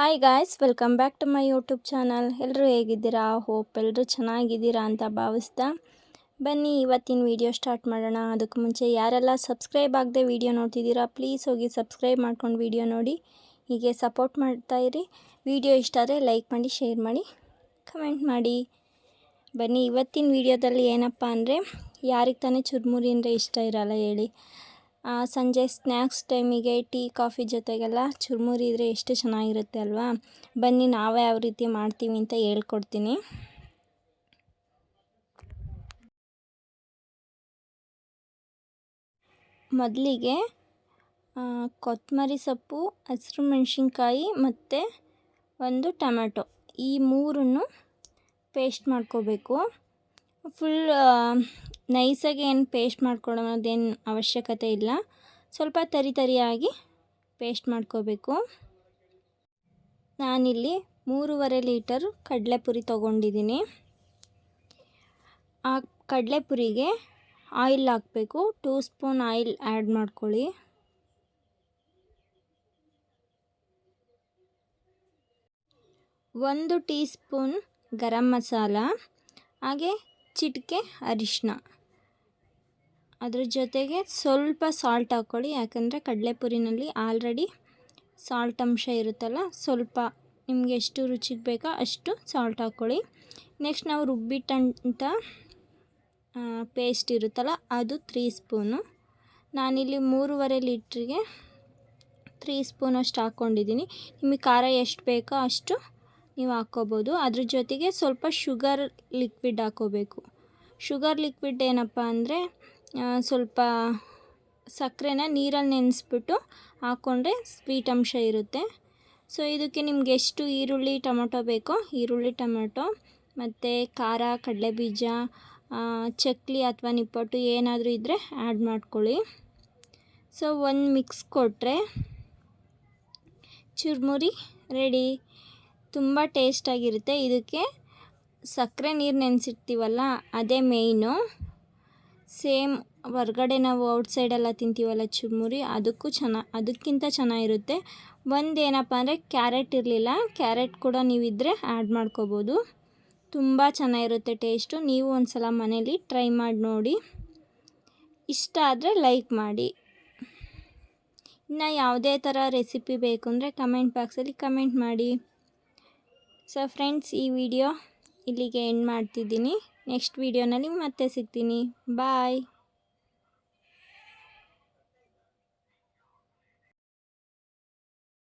Hi guys welcome back to my YouTube channel ಎಲ್ಲರೂ ಹೇಗಿದ್ದೀರಾ? Hope ಎಲ್ಲರೂ ಚೆನ್ನಾಗಿದ್ದೀರಾ ಅಂತ ಭಾವಿಸ್ತಾ ಬನ್ನಿ, ಇವತ್ತಿನ ವಿಡಿಯೋ ಸ್ಟಾರ್ಟ್ ಮಾಡೋಣ. ಅದಕ್ಕೆ ಮುಂಚೆ ಯಾರೆಲ್ಲ ಸಬ್ಸ್ಕ್ರೈಬ್ ಆಗದೆ ವಿಡಿಯೋ ನೋಡ್ತಿದ್ದೀರಾ ಪ್ಲೀಸ್ ಹೋಗಿ ಸಬ್ಸ್ಕ್ರೈಬ್ ಮಾಡ್ಕೊಂಡು ವಿಡಿಯೋ ನೋಡಿ. ಹೀಗೆ ಸಪೋರ್ಟ್ ಮಾಡ್ತಾಯಿರಿ ವಿಡಿಯೋ ಇಷ್ಟ ಆದರೆ ಲೈಕ್ ಮಾಡಿ ಶೇರ್ ಮಾಡಿ ಕಮೆಂಟ್ ಮಾಡಿ. ಬನ್ನಿ, ಇವತ್ತಿನ ವಿಡಿಯೋದಲ್ಲಿ ಏನಪ್ಪ ಅಂದರೆ, ಯಾರಿಗೆ ತಾನೇ ಚುರುಮುರಿ ಅಂದರೆ ಇಷ್ಟ ಇರಲ್ಲ ಹೇಳಿ. ಸಂಜೆ ಸ್ನ್ಯಾಕ್ಸ್ ಟೈಮಿಗೆ ಟೀ, ಕಾಫಿ ಜೊತೆಗೆಲ್ಲ ಚುರುಮುರಿ ಇದ್ದರೆ ಎಷ್ಟು ಚೆನ್ನಾಗಿರುತ್ತೆ ಅಲ್ವಾ? ಬನ್ನಿ, ನಾವೇ ಯಾವ ರೀತಿ ಮಾಡ್ತೀವಿ ಅಂತ ಹೇಳ್ಕೊಡ್ತೀನಿ. ಮೊದಲಿಗೆ ಕೊತ್ತಂಬರಿ ಸೊಪ್ಪು, ಹಸಿರು ಮೆಣಸಿನ್ಕಾಯಿ ಮತ್ತು ಒಂದು ಟೊಮೆಟೊ ಈ ಮೂರನ್ನು ಪೇಸ್ಟ್ ಮಾಡ್ಕೋಬೇಕು. ಫುಲ್ ನೈಸಾಗಿ ಏನು ಪೇಸ್ಟ್ ಮಾಡ್ಕೊಳ್ಳೋದೇನು ಅವಶ್ಯಕತೆ ಇಲ್ಲ. ಸ್ವಲ್ಪ ತರಿ ತರಿಯಾಗಿ ಪೇಸ್ಟ್ ಮಾಡ್ಕೋಬೇಕು. ನಾನಿಲ್ಲಿ ಮೂರುವರೆ ಲೀಟರ್ ಕಡಲೆಪುರಿ ತೊಗೊಂಡಿದ್ದೀನಿ. ಆ ಕಡಲೆಪುರಿಗೆ ಆಯಿಲ್ ಹಾಕಬೇಕು. ಟೂ ಸ್ಪೂನ್ ಆಯಿಲ್ ಆ್ಯಡ್ ಮಾಡ್ಕೊಳ್ಳಿ. ಒಂದು ಟೀ ಸ್ಪೂನ್ ಗರಂ ಮಸಾಲ, ಹಾಗೆ ಚಿಟಿಕೆ ಅರಿಶಿನ ಅದ್ರ ಜೊತೆಗೆ ಸ್ವಲ್ಪ ಸಾಲ್ಟ್ ಹಾಕ್ಕೊಳ್ಳಿ. ಯಾಕಂದರೆ ಕಡಲೆಪುರಿನಲ್ಲಿ ಆಲ್ರೆಡಿ ಸಾಲ್ಟ್ ಅಂಶ ಇರುತ್ತಲ್ಲ, ಸ್ವಲ್ಪ ನಿಮಗೆ ಎಷ್ಟು ರುಚಿಗೆ ಬೇಕೋ ಅಷ್ಟು ಸಾಲ್ಟ್ ಹಾಕ್ಕೊಳ್ಳಿ. ನೆಕ್ಸ್ಟ್ ನಾವು ರುಬ್ಬಿಟ್ಟಂಥ ಪೇಸ್ಟ್ ಇರುತ್ತಲ್ಲ, ಅದು ತ್ರೀ ಸ್ಪೂನು ನಾನಿಲ್ಲಿ ಮೂರುವರೆ ಲೀಟ್ರಿಗೆ ತ್ರೀ ಸ್ಪೂನಷ್ಟು ಹಾಕ್ಕೊಂಡಿದ್ದೀನಿ. ನಿಮಗೆ ಖಾರ ಎಷ್ಟು ಬೇಕೋ ಅಷ್ಟು ನೀವು ಹಾಕ್ಕೋಬೋದು. ಅದ್ರ ಜೊತೆಗೆ ಸ್ವಲ್ಪ ಶುಗರ್ ಲಿಕ್ವಿಡ್ ಹಾಕ್ಕೋಬೇಕು. ಶುಗರ್ ಲಿಕ್ವಿಡ್ ಏನಪ್ಪ ಅಂದರೆ ಸ್ವಲ್ಪ ಸಕ್ಕರೆನ ನೀರಲ್ಲಿ ನೆನೆಸ್ಬಿಟ್ಟು ಹಾಕ್ಕೊಂಡ್ರೆ ಸ್ವೀಟ್ ಅಂಶ ಇರುತ್ತೆ. ಸೊ ಇದಕ್ಕೆ ನಿಮ್ಗೆ ಎಷ್ಟು ಈರುಳ್ಳಿ, ಟೊಮೊಟೊ ಬೇಕೋ ಈರುಳ್ಳಿ, ಟೊಮೊಟೊ, ಮತ್ತು ಖಾರ, ಕಡಲೆಬೀಜ ಚಕ್ಲಿ ಅಥವಾ ನಿಪ್ಪಟ್ಟು ಏನಾದರೂ ಇದ್ದರೆ ಆ್ಯಡ್ ಮಾಡ್ಕೊಳ್ಳಿ. ಸೊ ಒಂದು ಮಿಕ್ಸ್ ಕೊಟ್ಟರೆ ಚುರ್ಮುರಿ ರೆಡಿ ತುಂಬ ಟೇಸ್ಟಾಗಿರುತ್ತೆ ಇದಕ್ಕೆ ಸಕ್ಕರೆ ನೀರು ನೆನೆಸಿರ್ತೀವಲ್ಲ, ಅದೇ ಮೇಯ್ನು ಸೇಮ್ ಹೊರ್ಗಡೆ ನಾವು ಔಟ್ಸೈಡೆಲ್ಲ ತಿಂತೀವಲ್ಲ ಚುರುಮುರಿ, ಅದಕ್ಕೂ ಚೆನ್ನ, ಅದಕ್ಕಿಂತ ಚೆನ್ನಾಗಿರುತ್ತೆ. ಒಂದು ಏನಪ್ಪ ಅಂದರೆ ಕ್ಯಾರೆಟ್ ಇರಲಿಲ್ಲ, ಕ್ಯಾರೆಟ್ ಕೂಡ ನೀವಿದ್ದರೆ ಆ್ಯಡ್ ಮಾಡ್ಕೋಬೋದು. ತುಂಬ ಚೆನ್ನಾಗಿರುತ್ತೆ ಟೇಸ್ಟು, ನೀವು ಒಂದು ಸಲ ಮನೇಲಿ ಟ್ರೈ ಮಾಡಿ ನೋಡಿ. ಇಷ್ಟ ಆದರೆ ಲೈಕ್ ಮಾಡಿ. ಇನ್ನು ಯಾವುದೇ ಥರ ರೆಸಿಪಿ ಬೇಕು ಅಂದರೆ ಕಮೆಂಟ್ ಬಾಕ್ಸಲ್ಲಿ ಕಮೆಂಟ್ ಮಾಡಿ. ಸೊ, ಫ್ರೆಂಡ್ಸ್, ಈ ವಿಡಿಯೋ ಇಲ್ಲಿಗೆ ಎಂಡ್ ಮಾಡ್ತಿದ್ದೀನಿ. ನೆಕ್ಸ್ಟ್ ವೀಡಿಯೋನಲ್ಲಿ ಮತ್ತೆ ಸಿಗ್ತೀನಿ. ಬಾಯ್.